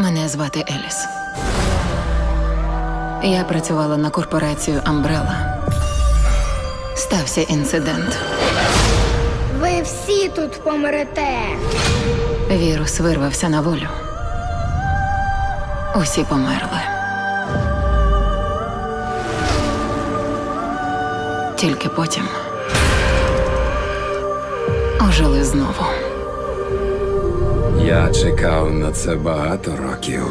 Мене звати Еліс. Я працювала на корпорацію Umbrella. Стався інцидент. Ви всі тут помрете. Вірус вирвався на волю. Усі померли. Тільки потім ожили знову. Я чекав на це багато років.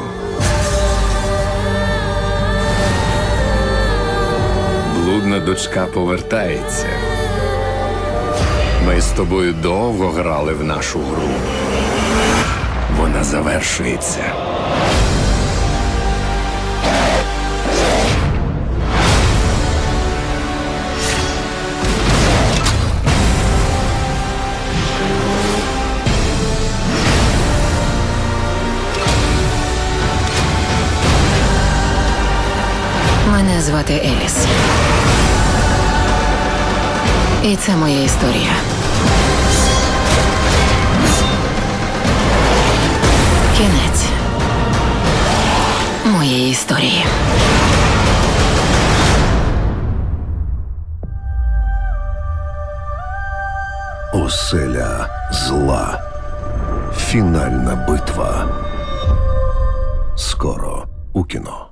Блудна дочка повертається. Ми з тобою довго грали в нашу гру. Вона завершується. Мене звати Еліс. І це моя історія. Кінець моєї історії. Оселя зла. Фінальна битва. Скоро у кіно.